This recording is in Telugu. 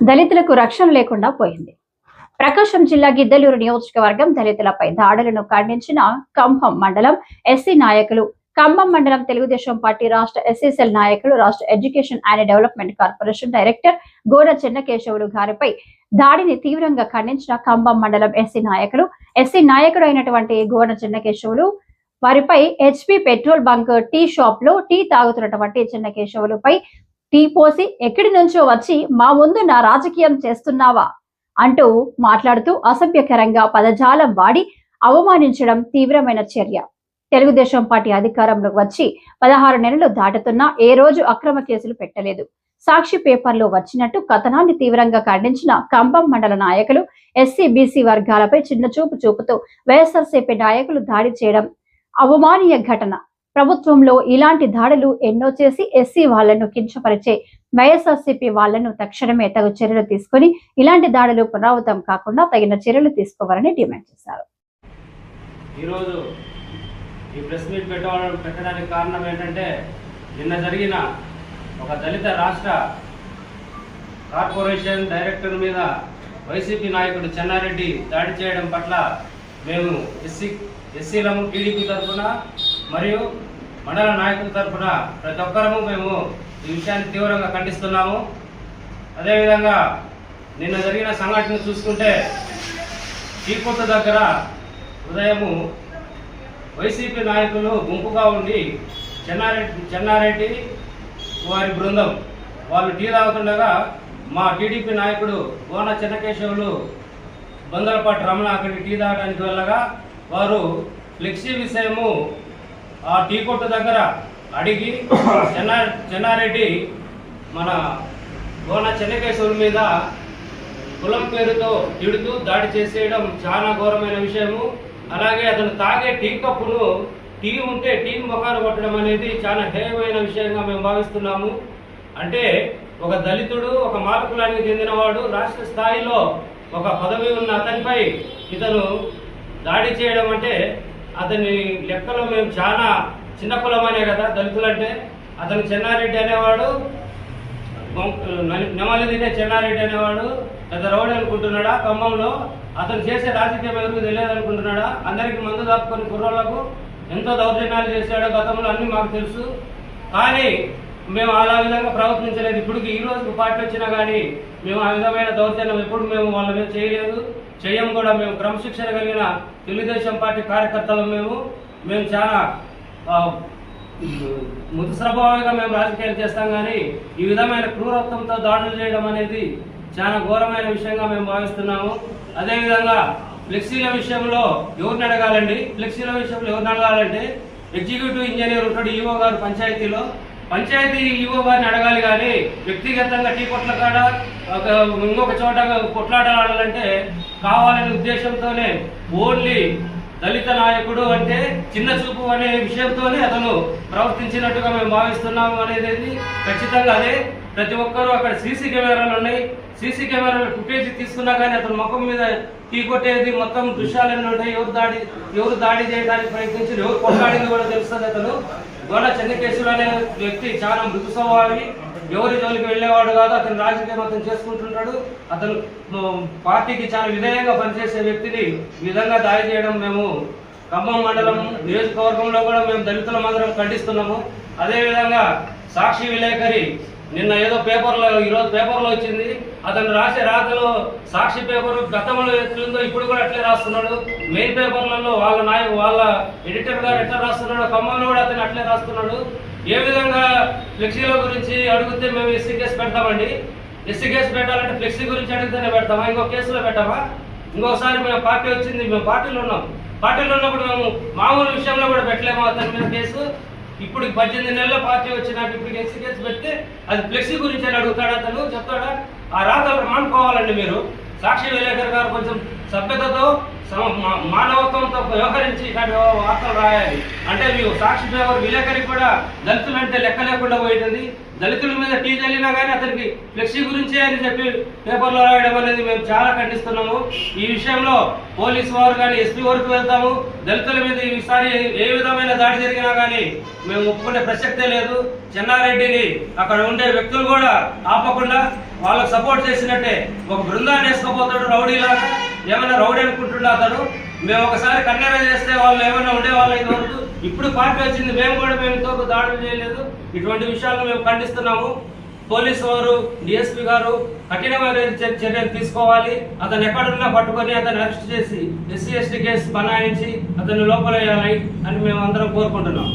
దళితులకు రక్షణ లేకుండా పోయింది. ప్రకాశం జిల్లా గిద్దలూరు నియోజకవర్గం దళితులపై దాడులను ఖండించిన కంభం మండలం ఎస్సీ నాయకులు. కంభం మండలం తెలుగుదేశం పార్టీ రాష్ట్ర ఎస్ఎస్ఎల్ నాయకులు రాష్ట్ర education and development corporation director Goda Chennakesavulu గారిపై దాడిని తీవ్రంగా ఖండించిన కంభం మండలం ఎస్సీ నాయకులు. ఎస్సీ నాయకుడు అయినటువంటి గోడ చెన్నకేశవులు వారిపై హెచ్పి పెట్రోల్ బంక్ టీ షాప్లో టీ తాగుతున్నటువంటి చెన్నకేశవులపై టీ పోసి ఎక్కడి నుంచో వచ్చి మా ముందు నా రాజకీయం చేస్తున్నావా? అంటూ మాట్లాడుతూ అసభ్యకరంగా పదజాలం వాడి అవమానించడం తీవ్రమైన చర్య. తెలుగుదేశం పార్టీ అధికారంలోకి వచ్చి పదహారు నెలలు దాటుతున్నా ఏ రోజు అక్రమ కేసులు పెట్టలేదు. సాక్షి పేపర్లో వచ్చినట్టు కథనాన్ని తీవ్రంగా ఖండించిన కంబం మండల నాయకులు ఎస్సీ బీసీ వర్గాలపై చిన్న చూపు చూపుతూ వైఎస్ఆర్సీపీ నాయకులు దాడి చేయడం అవమానీయ ఘటన. ప్రభుత్వంలో ఇలాంటి దాడులు ఎన్నో చేసి ఎస్సీ వాళ్ళను కించపరిచే వైఎస్ఆర్సీపీ వాళ్ళను తక్షణమే తగు చర్యలు తీసుకుని ఇలాంటి దాడులు పునరావృతం కాకుండా తగిన చర్యలు తీసుకోవాలని డిమాండ్ చేశారు. ఈరోజు ఈ ప్రెస్ మీట్ పెట్టడం పెట్టడానికి కారణం ఏంటంటే నిన్న జరిగిన ఒక దళిత రాష్ట్ర కార్పొరేషన్ డైరెక్టర్ మీద వైసీపీ నాయకుడు చెన్నారెడ్డి దాడి చేయడం పట్ల మేము ఎస్సీ ఎస్సీలము టీడీపీ తరఫున మరియు మండల నాయకుల తరఫున ప్రతి ఒక్కరము మేము ఈ విషయాన్ని తీవ్రంగా ఖండిస్తున్నాము. అదేవిధంగా నిన్న జరిగిన సంఘటన చూసుకుంటే చీకొట్ట దగ్గర ఉదయము వైసీపీ నాయకులు గుంపుగా ఉండి చెన్నారెడ్డి చెన్నారెడ్డి వారి బృందం వాళ్ళు టీ తాగుతుండగా మా టీడీపీ నాయకుడు గోన చెన్నకేశవులు బందలపాటి రమణ అక్కడికి టీ తాగడానికి వెళ్ళగా వారు ఫ్లెక్సీ విషయము ఆ టీ కొట్టు దగ్గర అడిగి చెన్నా చెన్నారెడ్డి మన గోన చెన్నకేశవుల మీద కులం పేరుతో తిడుతూ దాడి చేసేయడం చాలా ఘోరమైన విషయము. అలాగే అతను తాగే టీ కప్పును టీ ఉంటే టీ ముఖాలు కొట్టడం అనేది చాలా హేయమైన విషయంగా మేము భావిస్తున్నాము. అంటే ఒక దళితుడు ఒక మాల కులానికి చెందినవాడు రాష్ట్ర స్థాయిలో ఒక పదవి ఉన్న అతనిపై ఇతను దాడి చేయడం అంటే అతని లెక్కలో మేము చాలా చిన్న కులమనే కదా దళితులంటే. అతను చెన్నారెడ్డి అనేవాడు నెమలి తినే చెన్నారెడ్డి అనేవాడు పెద్ద రౌడ్ అనుకుంటున్నాడా ఖమ్మంలో. అతను చేసే రాజకీయం ఎవరికి తెలియదు అనుకుంటున్నాడా అందరికి మందు దాపుకొని కుర్రోళ్ళకు ఎంతో దౌర్జన్యాలు చేశాడో గతంలో అన్నీ మాకు తెలుసు. కానీ మేము అలా విధంగా ప్రవర్తించలేదు. ఇప్పుడు ఈ రోజుకు పార్టీ వచ్చినా కానీ మేము ఆ విధమైన దౌర్జన్యం ఎప్పుడు మేము వాళ్ళ మీద చేయలేదు. చేయం కూడా మేము క్రమశిక్షణ కలిగిన తెలుగుదేశం పార్టీ కార్యకర్తలు మేము. మేము చాలా ఆ, స్వభావంగా మేము రాజకీయాలు చేస్తాం కానీ ఈ విధమైన క్రూరత్వంతో దాడులు చేయడం అనేది చాలా ఘోరమైన విషయంగా మేము భావిస్తున్నాము. అదేవిధంగా ఫ్లెక్సీల విషయంలో ఎవరిని అడగాలండి? ఫ్లెక్సీల విషయంలో ఎవరిని అడగాలంటే ఎగ్జిక్యూటివ్ ఇంజనీర్ ఉంటాడు ఈవో గారు పంచాయతీలో. పంచాయతీ ఈవో వారిని అడగాలి కానీ వ్యక్తిగతంగా టీ కొట్ల కాడ ఒక ఇంకొక చోట కొట్లాడాలంటే కావాలనే ఉద్దేశంతోనే ఓన్లీ దళిత నాయకుడు అంటే చిన్న చూపు అనే విషయంతోనే అతను ప్రవర్తించినట్టుగా మేము భావిస్తున్నాము అనేది ఖచ్చితంగా అదే. ప్రతి ఒక్కరూ అక్కడ సీసీ కెమెరాలు ఉన్నాయి. సీసీ కెమెరాలు ఫుటేజ్ తీసుకున్నా కానీ అతను ముఖం మీద టీ కొట్టేది మొత్తం దృశ్యాలన్నీ ఉంటాయి. ఎవరు దాడి ఎవరు దాడి చేయడానికి ప్రయత్నించారు? ఎవరు కొట్లాడింది కూడా తెలుస్తుంది అతను. గోడ చెన్నకేశ్వరు అనే వ్యక్తి చాలా మృదు స్వభావి. ఎవరి జోలికి వెళ్ళేవాడు కాదు అతను రాజకీయం అతను చేసుకుంటుంటాడు. అతను పార్టీకి చాలా విధేయంగా పనిచేసే వ్యక్తిని విధంగా దాడి చేయడం మేము ఖమ్మం మండలం నియోజకవర్గంలో కూడా మేము దళితుల మందరం ఖండిస్తున్నాము అదేవిధంగా సాక్షి విలేకరి నిన్న ఏదో పేపర్లో ఈరోజు పేపర్లో వచ్చింది. అతను రాసే రాతలో సాక్షి పేపర్ గతంలో ఎట్లుందో ఇప్పుడు కూడా అట్లే రాస్తున్నాడు. మెయిన్ పేపర్లలో వాళ్ళ నాయకు వాళ్ళ ఎడిటర్ గారు ఎట్లా రాస్తున్నాడు ఖమ్మంలో కూడా అతను అట్లే రాస్తున్నాడు. ఏ విధంగా ఫ్లెక్సీల గురించి అడిగితే మేము ఎస్సీ కేసు పెడతామండి. ఎస్సీ కేసు పెట్టాలంటే ఫ్లెక్సీ గురించి అడిగితేనే పెడతామా? ఇంకో కేసులో పెట్టామా? ఇంకోసారి మేము పార్టీ వచ్చింది మేము పార్టీలో ఉన్నాం. పార్టీలో ఉన్నప్పుడు మేము మామూలు విషయంలో కూడా పెట్టలేము అతని మీద కేసు. ఇప్పుడు పద్దెనిమిది నెలల పార్టీ వచ్చినట్టు ఇప్పుడు ఎస్సీ కేసు పెడితే అది ఫ్లెక్సీ గురించి అని అడుగుతాడు అతను చెప్తాడా? ఆ రాతలు మానుకోవాలండి మీరు? సాక్షి విలేకర్ గారు కొంచెం సభ్యతతో సమ- దళితులతో వ్యవహరించి ఇలాంటి వార్తలు రాయాలి. అంటే మీరు సాక్షి పేపర్ విలేకరికి కూడా దళితులు అంటే లెక్క లేకుండా పోయేటది. దళితుల మీద టీ చల్లినా కానీ అతనికి ఫ్లెక్సీ గురించే అని చెప్పి పేపర్లో రాయడం అనేది మేము చాలా ఖండిస్తున్నాము. ఈ విషయంలో పోలీసు వారు కానీ ఎస్పీ వరకు వెళ్తాము. దళితుల మీద ఈసారి ఏ విధమైన దాడి జరిగినా కానీ మేము ఒప్పుకునే ప్రసక్తే లేదు. చెన్నారెడ్డిని అక్కడ ఉండే వ్యక్తులు కూడా ఆపకుండా వాళ్ళకి సపోర్ట్ చేసినట్టే ఒక బృందాన్ని వేసుకోపోతాడు రౌడీలాగా. ఏమైనా రౌడీ అనుకుంటున్నా అతను. మేము ఒకసారి కన్నెర చేస్తే వాళ్ళు ఏమైనా ఉండేవాళ్ళు ఇంతవరకు? ఇప్పుడు పార్టీ వచ్చింది మేము కూడా మేము ఇంతవరకు దాడులు చేయలేదు. ఇటువంటి విషయాలను మేము ఖండిస్తున్నాము. పోలీసు వారు డిఎస్పీ గారు కఠినమైన చర్యలు తీసుకోవాలి. అతను ఎక్కడున్నా పట్టుకొని అతను అరెస్ట్ చేసి ఎస్సీ ఎస్టీ కేసు బనాయించి అతన్ని లోపల వేయాలి అని మేము అందరం కోరుకుంటున్నాం